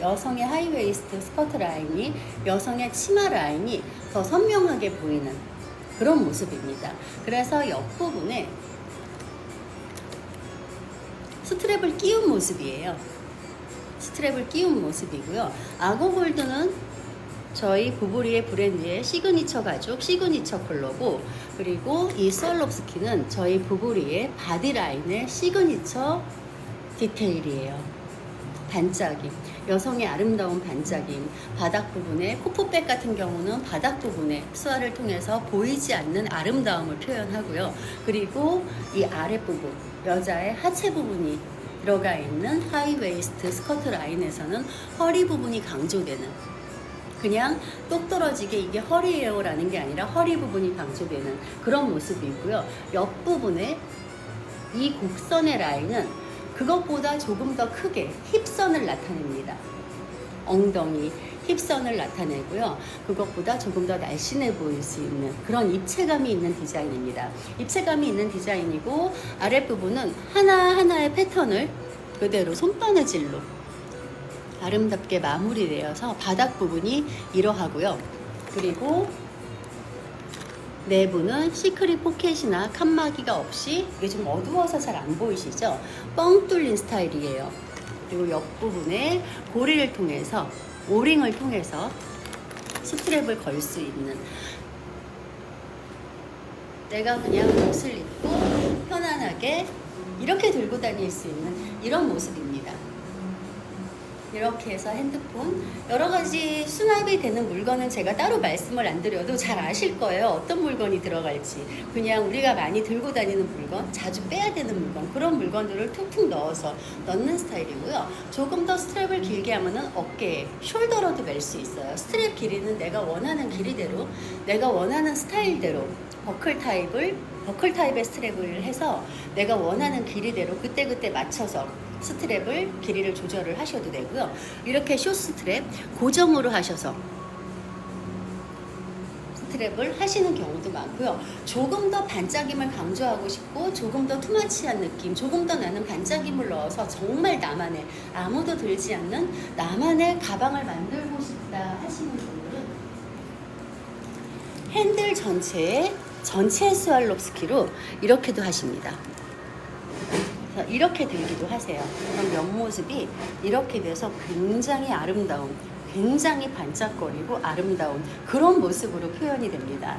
여성의 하이웨이스트 스커트 라인이 여성의 치마 라인이 더 선명하게 보이는 그런 모습입니다. 그래서 옆부분에 스트랩을 끼운 모습이에요. 스트랩을 끼운 모습이고요. 아고 골드는 저희 부부리의 브랜드의 시그니처 가죽 시그니처 컬러고 그리고 이 스왈롭스키는 저희 부부리의 바디라인의 시그니처 디테일이에요. 반짝임, 여성의 아름다운 반짝임, 바닥 부분에 코프백 같은 경우는 바닥 부분에 수화를 통해서 보이지 않는 아름다움을 표현하고요. 그리고 이 아랫부분, 여자의 하체 부분이 들어가 있는 하이웨이스트 스커트 라인에서는 허리 부분이 강조되는 그냥 똑 떨어지게 이게 허리예요라는 게 아니라 허리 부분이 강조되는 그런 모습이고요. 옆부분에 이 곡선의 라인은 그것보다 조금 더 크게 힙선을 나타냅니다. 엉덩이, 힙선을 나타내고요. 그것보다 조금 더 날씬해 보일 수 있는 그런 입체감이 있는 디자인입니다. 입체감이 있는 디자인이고 아랫부분은 하나하나의 패턴을 그대로 손바느질로 아름답게 마무리되어서 바닥 부분이 이러하고요. 그리고 내부는 시크릿 포켓이나 칸막이가 없이 이게 좀 어두워서 잘 안 보이시죠? 뻥 뚫린 스타일이에요. 그리고 옆부분에 고리를 통해서 오링을 통해서 스트랩을 걸 수 있는 내가 그냥 옷을 입고 편안하게 이렇게 들고 다닐 수 있는 이런 모습입니다. 이렇게 해서 핸드폰 여러 가지 수납이 되는 물건은 제가 따로 말씀을 안 드려도 잘 아실 거예요. 어떤 물건이 들어갈지. 그냥 우리가 많이 들고 다니는 물건, 자주 빼야 되는 물건, 그런 물건들을 툭툭 넣어서 넣는 스타일이고요. 조금 더 스트랩을 길게 하면은 어깨에 숄더로도 멜 수 있어요. 스트랩 길이는 내가 원하는 길이대로, 내가 원하는 스타일대로 버클 타입을 버클 타입의 스트랩을 해서 내가 원하는 길이대로 그때그때 맞춰서 스트랩을 길이를 조절을 하셔도 되고요. 이렇게 숏 스트랩 고정으로 하셔서 스트랩을 하시는 경우도 많고요. 조금 더 반짝임을 강조하고 싶고 조금 더 투마치한 느낌, 조금 더 나는 반짝임을 넣어서 정말 나만의 아무도 들지 않는 나만의 가방을 만들고 싶다 하시는 분들은 핸들 전체에 전체 스왈롭스키로 이렇게도 하십니다. 이렇게 들기도 하세요. 그럼 옆모습이 이렇게 돼서 굉장히 아름다운, 굉장히 반짝거리고 아름다운 그런 모습으로 표현이 됩니다.